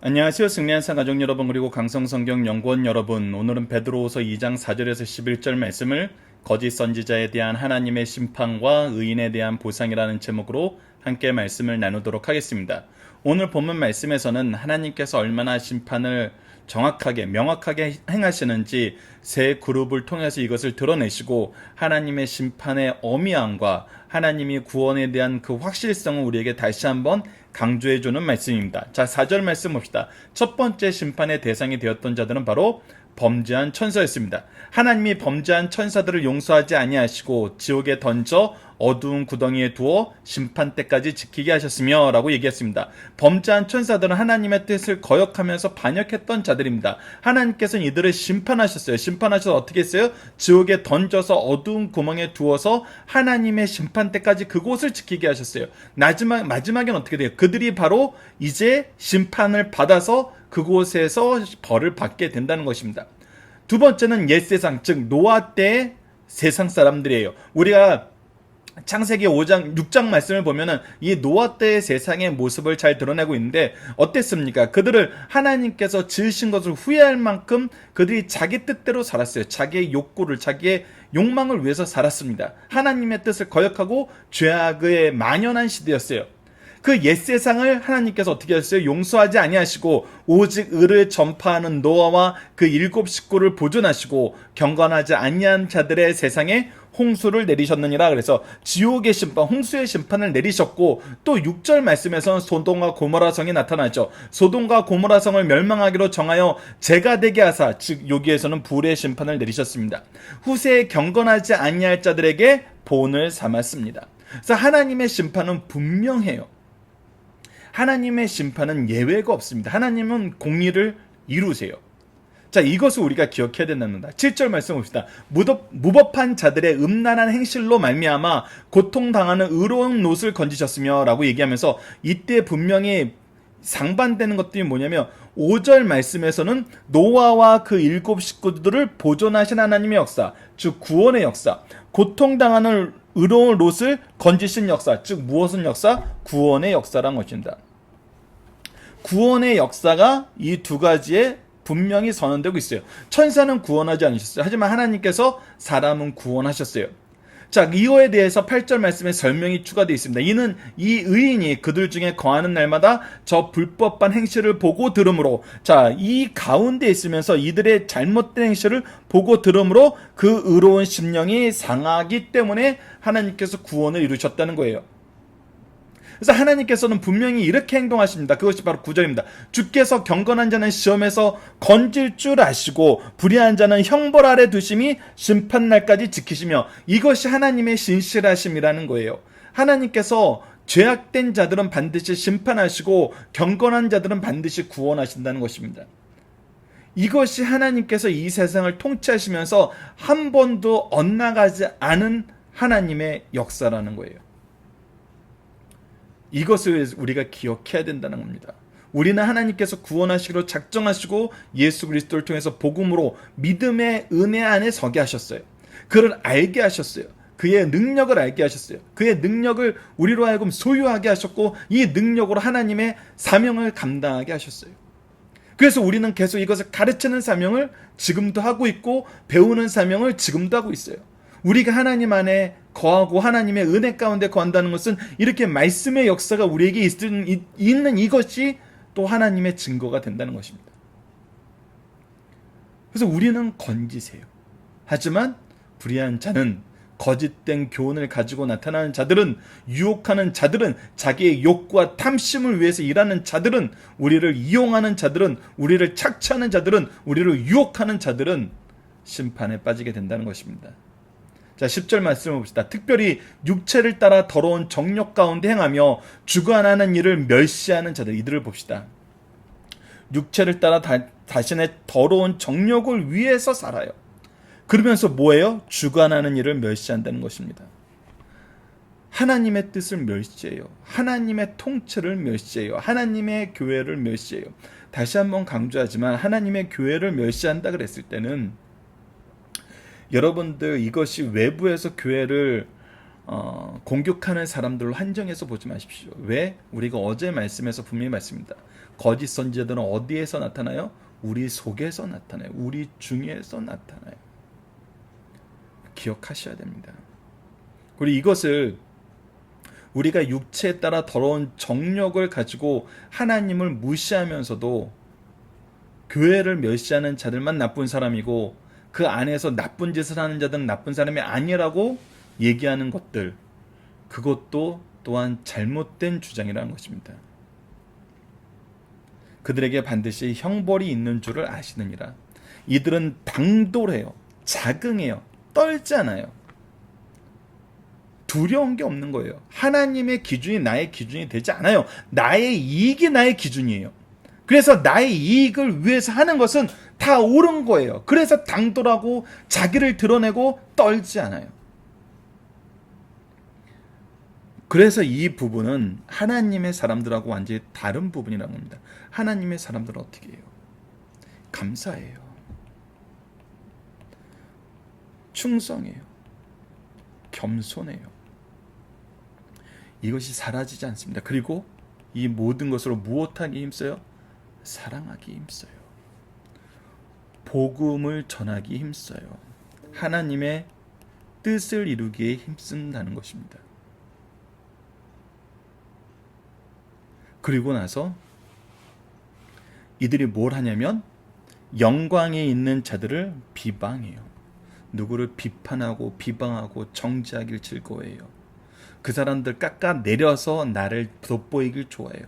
안녕하세요. 승리한상 가족 여러분 그리고 강성성경 연구원 여러분. 오늘은 베드로후서 2장 4절에서 11절 말씀을 거짓 선지자에 대한 하나님의 심판과 의인에 대한 보상이라는 제목으로 함께 말씀을 나누도록 하겠습니다. 오늘 본문 말씀에서는 하나님께서 얼마나 심판을 정확하게 명확하게 행하시는지 세 그룹을 통해서 이것을 드러내시고 하나님의 심판의 어미함과 하나님이 구원에 대한 그 확실성을 우리에게 다시 한번 강조해 주는 말씀입니다. 자, 4절 말씀 봅시다. 첫 번째 심판의 대상이 되었던 자들은 바로 범죄한 천사였습니다. 하나님이 범죄한 천사들을 용서하지 아니하시고 지옥에 던져 어두운 구덩이에 두어 심판 때까지 지키게 하셨으며 라고 얘기했습니다. 범죄한 천사들은 하나님의 뜻을 거역하면서 반역했던 자들입니다. 하나님께서는 이들을 심판하셨어요. 심판하셔서 어떻게 했어요? 지옥에 던져서 어두운 구멍에 두어서 하나님의 심판 때까지 그곳을 지키게 하셨어요. 마지막, 마지막엔 어떻게 돼요? 그들이 바로 이제 심판을 받아서 그곳에서 벌을 받게 된다는 것입니다. 두 번째는 옛 세상, 즉 노아 때의 세상 사람들이에요. 우리가 창세기 5장, 6장 말씀을 보면은 이 노아 때의 세상의 모습을 잘 드러내고 있는데 어땠습니까? 그들을 하나님께서 지으신 것을 후회할 만큼 그들이 자기 뜻대로 살았어요. 자기의 욕구를, 자기의 욕망을 위해서 살았습니다. 하나님의 뜻을 거역하고 죄악에 만연한 시대였어요. 그 옛 세상을 하나님께서 어떻게 하셨어요? 용서하지 아니하시고 오직 의를 전파하는 노아와 그 일곱 식구를 보존하시고 경건하지 아니한 자들의 세상에 홍수를 내리셨느니라 그래서 지옥의 심판, 홍수의 심판을 내리셨고 또 6절 말씀에서는 소돔과 고모라 성이 나타나죠. 소돔과 고모라 성을 멸망하기로 정하여 제가 되게 하사 즉 여기에서는 불의 심판을 내리셨습니다. 후세에 경건하지 아니할 자들에게 본을 삼았습니다. 그래서 하나님의 심판은 분명해요. 하나님의 심판은 예외가 없습니다. 하나님은 공의를 이루세요. 자, 이것을 우리가 기억해야 된답니다. 7절 말씀 봅시다. 무법, 무법한 자들의 음란한 행실로 말미암아 고통당하는 의로운 롯을 건지셨으며 라고 얘기하면서 이때 분명히 상반되는 것들이 뭐냐면 5절 말씀에서는 노아와 그 일곱 식구들을 보존하신 하나님의 역사, 즉 구원의 역사, 고통당하는 의로운 롯을 건지신 역사, 즉 무엇은 역사? 구원의 역사란 것입니다. 구원의 역사가 이 두 가지에 분명히 선언되고 있어요. 천사는 구원하지 않으셨어요. 하지만 하나님께서 사람은 구원하셨어요. 자, 이거에 대해서 8절 말씀에 설명이 추가되어 있습니다. 이는 이 의인이 그들 중에 거하는 날마다 저 불법한 행실을 보고 들으므로 자, 이 가운데 있으면서 이들의 잘못된 행실을 보고 들으므로 그 의로운 심령이 상하기 때문에 하나님께서 구원을 이루셨다는 거예요. 그래서 하나님께서는 분명히 이렇게 행동하십니다. 그것이 바로 구절입니다. 주께서 경건한 자는 시험에서 건질 줄 아시고 불의한 자는 형벌 아래 두심이 심판날까지 지키시며 이것이 하나님의 신실하심이라는 거예요. 하나님께서 죄악된 자들은 반드시 심판하시고 경건한 자들은 반드시 구원하신다는 것입니다. 이것이 하나님께서 이 세상을 통치하시면서 한 번도 엇나가지 않은 하나님의 역사라는 거예요. 이것을 우리가 기억해야 된다는 겁니다. 우리는 하나님께서 구원하시기로 작정하시고 예수 그리스도를 통해서 복음으로 믿음의 은혜 안에 서게 하셨어요. 그를 알게 하셨어요. 그의 능력을 알게 하셨어요. 그의 능력을 우리로 하여금 소유하게 하셨고 이 능력으로 하나님의 사명을 감당하게 하셨어요. 그래서 우리는 계속 이것을 가르치는 사명을 지금도 하고 있고 배우는 사명을 지금도 하고 있어요. 우리가 하나님 안에 거하고 하나님의 은혜 가운데 거한다는 것은 이렇게 말씀의 역사가 우리에게 있는, 이것이 또 하나님의 증거가 된다는 것입니다. 그래서 우리는 건지세요. 하지만 불의한 자는 거짓된 교훈을 가지고 나타나는 자들은 유혹하는 자들은 자기의 욕구와 탐심을 위해서 일하는 자들은 우리를 이용하는 자들은 우리를 착취하는 자들은 우리를 유혹하는 자들은 심판에 빠지게 된다는 것입니다. 자, 10절 말씀을 봅시다. 특별히 육체를 따라 더러운 정욕 가운데 행하며 주관하는 일을 멸시하는 자들, 이들을 봅시다. 육체를 따라 다, 자신의 더러운 정욕을 위해서 살아요. 그러면서 뭐예요? 주관하는 일을 멸시한다는 것입니다. 하나님의 뜻을 멸시해요. 하나님의 통치를 멸시해요. 하나님의 교회를 멸시해요. 다시 한번 강조하지만 하나님의 교회를 멸시한다 그랬을 때는 여러분들 이것이 외부에서 교회를 어, 공격하는 사람들로 한정해서 보지 마십시오. 왜? 우리가 어제 말씀에서 분명히 말씀입니다. 거짓 선지자들은 어디에서 나타나요? 우리 속에서 나타나요. 우리 중에서 나타나요. 기억하셔야 됩니다. 그리고 이것을 우리가 육체에 따라 더러운 정력을 가지고 하나님을 무시하면서도 교회를 멸시하는 자들만 나쁜 사람이고 그 안에서 나쁜 짓을 하는 자들은 나쁜 사람이 아니라고 얘기하는 것들 그것도 또한 잘못된 주장이라는 것입니다. 그들에게 반드시 형벌이 있는 줄을 아시느니라. 이들은 당돌해요. 자긍해요. 떨지 않아요. 두려운 게 없는 거예요. 하나님의 기준이 나의 기준이 되지 않아요. 나의 이익이 나의 기준이에요. 그래서 나의 이익을 위해서 하는 것은 다 옳은 거예요. 그래서 당돌하고 자기를 드러내고 떨지 않아요. 그래서 이 부분은 하나님의 사람들하고 완전히 다른 부분이라는 겁니다. 하나님의 사람들은 어떻게 해요? 감사해요. 충성해요. 겸손해요. 이것이 사라지지 않습니다. 그리고 이 모든 것으로 무엇하기 힘써요? 사랑하기 힘써요. 복음을 전하기 힘써요. 하나님의 뜻을 이루기에 힘쓴다는 것입니다. 그리고 나서 이들이 뭘 하냐면 영광에 있는 자들을 비방해요. 누구를 비판하고 비방하고 정죄하길 즐거워해요. 그 사람들 깎아 내려서 나를 돋보이길 좋아해요.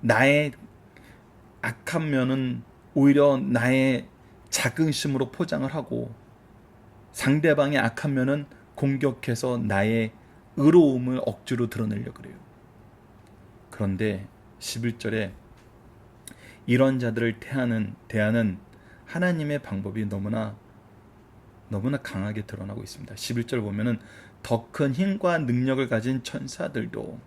나의 악한 면은 오히려 나의 자긍심으로 포장을 하고 상대방의 악한 면은 공격해서 나의 의로움을 억지로 드러내려 그래요. 그런데 11절에 이런 자들을 대하는 대하는 하나님의 방법이 너무나 너무나 강하게 드러나고 있습니다. 11절 보면은 더 큰 힘과 능력을 가진 천사들도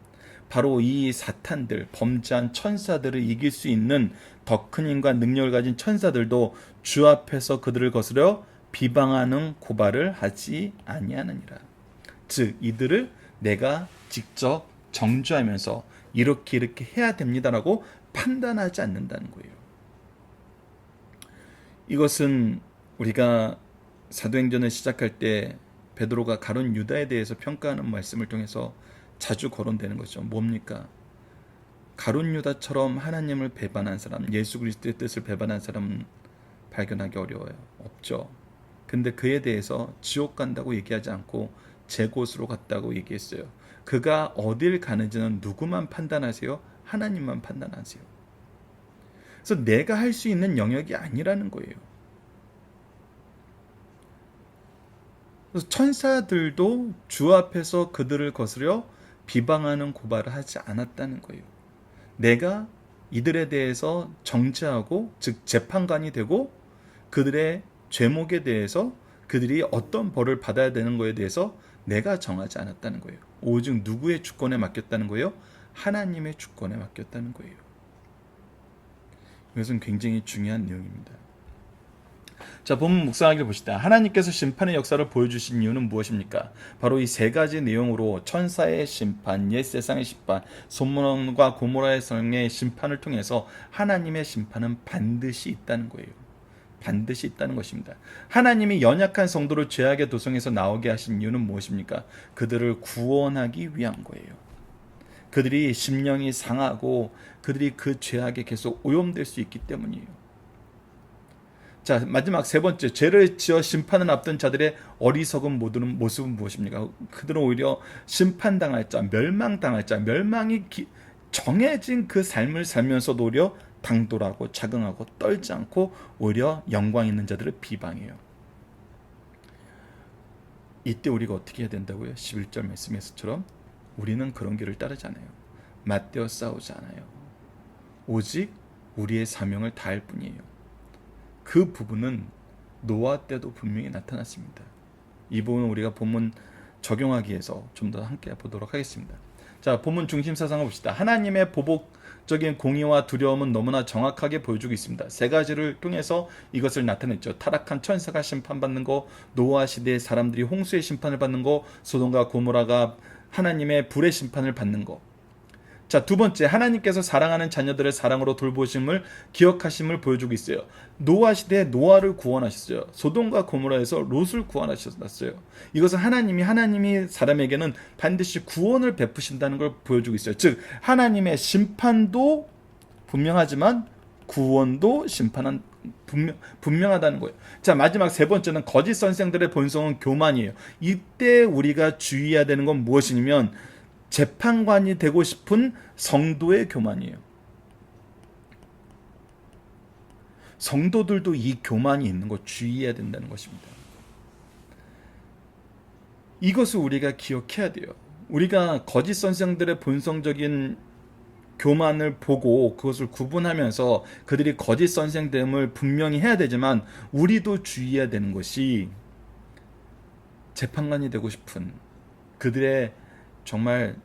바로 이 사탄들 범죄한 천사들을 이길 수 있는 더 큰 힘과 능력을 가진 천사들도 주 앞에서 그들을 거스려 비방하는 고발을 하지 아니하느니라. 즉 이들을 내가 직접 정죄하면서 이렇게 이렇게 해야 됩니다라고 판단하지 않는다는 거예요. 이것은 우리가 사도행전을 시작할 때 베드로가 가론 유다에 대해서 평가하는 말씀을 통해서 자주 거론되는 거죠. 뭡니까? 가론 유다처럼 하나님을 배반한 사람, 예수 그리스도의 뜻을 배반한 사람은 발견하기 어려워요. 없죠. 근데 그에 대해서 지옥 간다고 얘기하지 않고 제 곳으로 갔다고 얘기했어요. 그가 어딜 가는지는 누구만 판단하세요? 하나님만 판단하세요. 그래서 내가 할 수 있는 영역이 아니라는 거예요. 그래서 천사들도 주 앞에서 그들을 거스려 비방하는 고발을 하지 않았다는 거예요. 내가 이들에 대해서 정죄하고 즉 재판관이 되고 그들의 죄목에 대해서 그들이 어떤 벌을 받아야 되는 것에 대해서 내가 정하지 않았다는 거예요. 오직 누구의 주권에 맡겼다는 거예요? 하나님의 주권에 맡겼다는 거예요. 이것은 굉장히 중요한 내용입니다. 자, 본문 묵상하기를 보시다. 하나님께서 심판의 역사를 보여주신 이유는 무엇입니까? 바로 이 세 가지 내용으로 천사의 심판, 옛 세상의 심판, 소문과 고모라의 성의 심판을 통해서 하나님의 심판은 반드시 있다는 거예요. 반드시 있다는 것입니다. 하나님이 연약한 성도를 죄악의 도성에서 나오게 하신 이유는 무엇입니까? 그들을 구원하기 위한 거예요. 그들이 심령이 상하고 그들이 그 죄악에 계속 오염될 수 있기 때문이에요. 자, 마지막 세 번째, 죄를 지어 심판을 앞둔 자들의 어리석은 모든 모습은 무엇입니까? 그들은 오히려 심판당할 자, 멸망당할 자, 멸망이 기, 정해진 그 삶을 살면서도 오히려 당돌하고 자긍하고 떨지 않고 오히려 영광 있는 자들을 비방해요. 이때 우리가 어떻게 해야 된다고요? 11절 말씀에서처럼 우리는 그런 길을 따르지 않아요. 맞대어 싸우지 않아요. 오직 우리의 사명을 다할 뿐이에요. 그 부분은 노아 때도 분명히 나타났습니다. 이 부분은 우리가 본문 적용하기 위해서 좀 더 함께 보도록 하겠습니다. 자, 본문 중심 사상을 봅시다. 하나님의 보복적인 공의와 두려움은 너무나 정확하게 보여주고 있습니다. 세 가지를 통해서 이것을 나타냈죠. 타락한 천사가 심판받는 거, 노아 시대의 사람들이 홍수의 심판을 받는 거, 소돔과 고모라가 하나님의 불의 심판을 받는 거. 자, 두 번째, 하나님께서 사랑하는 자녀들의 사랑으로 돌보심을 기억하심을 보여주고 있어요. 노아 시대에 노아를 구원하셨어요. 소돔과 고모라에서 롯을 구원하셨어요. 이것은 하나님이 하나님이 사람에게는 반드시 구원을 베푸신다는 걸 보여주고 있어요. 즉, 하나님의 심판도 분명하지만 구원도 심판은 분명, 분명하다는 거예요. 자, 마지막 세 번째는 거짓 선생들의 본성은 교만이에요. 이때 우리가 주의해야 되는 건 무엇이냐면 재판관이 되고 싶은 성도의 교만이에요. 성도들도 이 교만이 있는 거 주의해야 된다는 것입니다. 이것을 우리가 기억해야 돼요. 우리가 거짓 선생들의 본성적인 교만을 보고 그것을 구분하면서 그들이 거짓 선생됨을 분명히 해야 되지만 우리도 주의해야 되는 것이 재판관이 되고 싶은 그들의 정말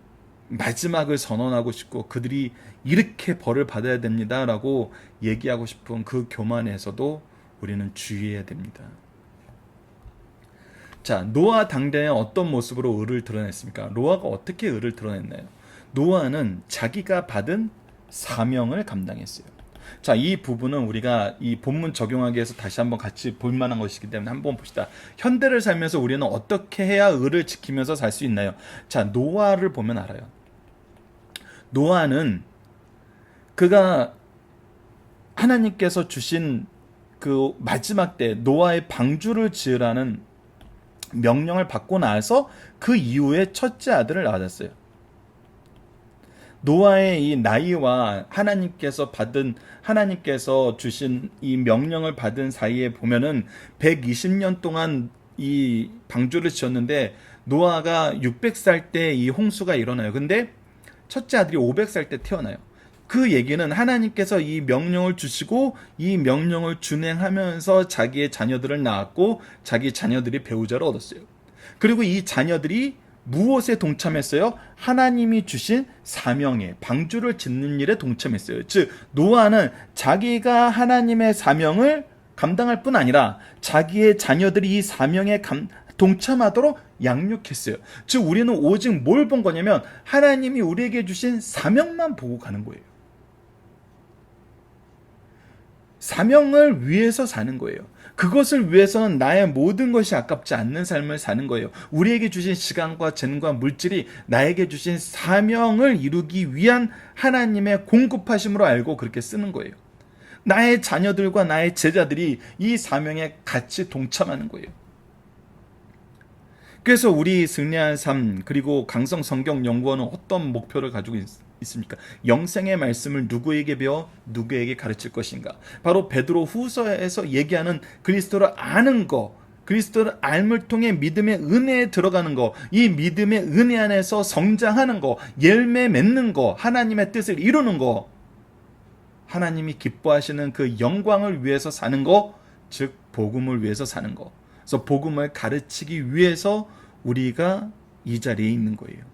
마지막을 선언하고 싶고 그들이 이렇게 벌을 받아야 됩니다라고 얘기하고 싶은 그 교만에서도 우리는 주의해야 됩니다. 자, 노아 당대에 어떤 모습으로 의를 드러냈습니까? 노아가 어떻게 의를 드러냈나요? 노아는 자기가 받은 사명을 감당했어요. 자, 이 부분은 우리가 이 본문 적용하기 위해서 다시 한번 같이 볼 만한 것이기 때문에 한번 봅시다. 현대를 살면서 우리는 어떻게 해야 의를 지키면서 살 수 있나요? 자, 노아를 보면 알아요. 노아는 그가 하나님께서 주신 그 마지막 때 노아의 방주를 지으라는 명령을 받고 나서 그 이후에 첫째 아들을 낳았어요. 노아의 이 나이와 하나님께서 받은 하나님께서 주신 이 명령을 받은 사이에 보면은 120년 동안 이 방주를 지었는데 노아가 600살 때 이 홍수가 일어나요. 근데 첫째 아들이 500살 때 태어나요. 그 얘기는 하나님께서 이 명령을 주시고 이 명령을 준행하면서 자기의 자녀들을 낳았고 자기 자녀들이 배우자를 얻었어요. 그리고 이 자녀들이 무엇에 동참했어요? 하나님이 주신 사명에 방주를 짓는 일에 동참했어요. 즉 노아는 자기가 하나님의 사명을 감당할 뿐 아니라 자기의 자녀들이 이 사명에 감, 동참하도록 양육했어요. 즉 우리는 오직 뭘 본 거냐면 하나님이 우리에게 주신 사명만 보고 가는 거예요. 사명을 위해서 사는 거예요. 그것을 위해서는 나의 모든 것이 아깝지 않는 삶을 사는 거예요. 우리에게 주신 시간과 재능과 물질이 나에게 주신 사명을 이루기 위한 하나님의 공급하심으로 알고 그렇게 쓰는 거예요. 나의 자녀들과 나의 제자들이 이 사명에 같이 동참하는 거예요. 그래서 우리 승리한 삶 그리고 강성 성경 연구원은 어떤 목표를 가지고 있, 있습니까? 영생의 말씀을 누구에게 배워 누구에게 가르칠 것인가? 바로 베드로 후서에서 얘기하는 그리스도를 아는 거, 그리스도를 알을 통해 믿음의 은혜에 들어가는 거, 이 믿음의 은혜 안에서 성장하는 거, 열매 맺는 거, 하나님의 뜻을 이루는 거, 하나님이 기뻐하시는 그 영광을 위해서 사는 거, 즉 복음을 위해서 사는 거. 그래서 복음을 가르치기 위해서 우리가 이 자리에 있는 거예요.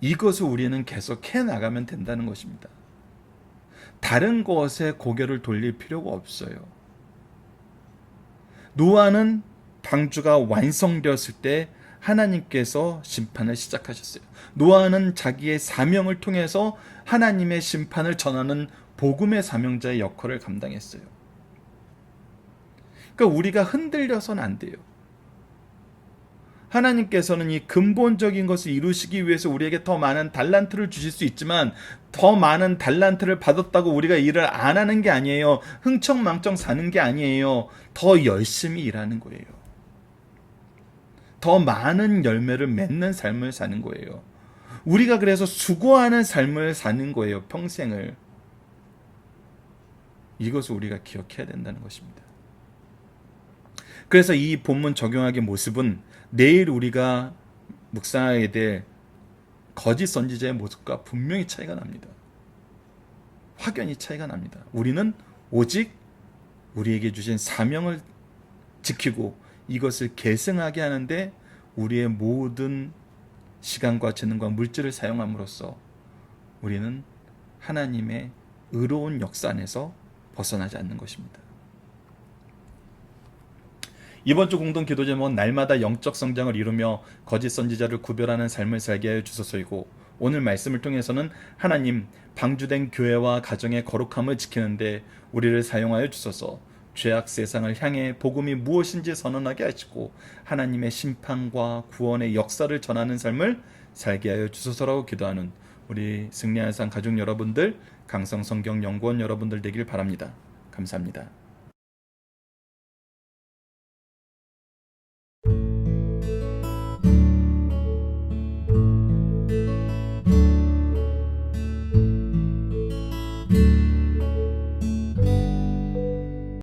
이것을 우리는 계속 해 나가면 된다는 것입니다. 다른 것에 고개를 돌릴 필요가 없어요. 노아는 방주가 완성되었을 때 하나님께서 심판을 시작하셨어요. 노아는 자기의 사명을 통해서 하나님의 심판을 전하는 복음의 사명자의 역할을 감당했어요. 그러니까 우리가 흔들려서는 안 돼요. 하나님께서는 이 근본적인 것을 이루시기 위해서 우리에게 더 많은 달란트를 주실 수 있지만 더 많은 달란트를 받았다고 우리가 일을 안 하는 게 아니에요. 흥청망청 사는 게 아니에요. 더 열심히 일하는 거예요. 더 많은 열매를 맺는 삶을 사는 거예요. 우리가 그래서 수고하는 삶을 사는 거예요. 평생을. 이것을 우리가 기억해야 된다는 것입니다. 그래서 이 본문 적용하기 모습은 내일 우리가 묵상하게 될 거짓 선지자의 모습과 분명히 차이가 납니다. 확연히 차이가 납니다. 우리는 오직 우리에게 주신 사명을 지키고 이것을 계승하게 하는데 우리의 모든 시간과 재능과 물질을 사용함으로써 우리는 하나님의 의로운 역사 안에서 벗어나지 않는 것입니다. 이번 주 공동 기도 제목은 날마다 영적 성장을 이루며 거짓 선지자를 구별하는 삶을 살게 하여 주소서이고 오늘 말씀을 통해서는 하나님 방주된 교회와 가정의 거룩함을 지키는데 우리를 사용하여 주소서 죄악 세상을 향해 복음이 무엇인지 선언하게 하시고 하나님의 심판과 구원의 역사를 전하는 삶을 살게 하여 주소서라고 기도하는 우리 승리한산 가족 여러분들 강성 성경 연구원 여러분들 되길 바랍니다. 감사합니다.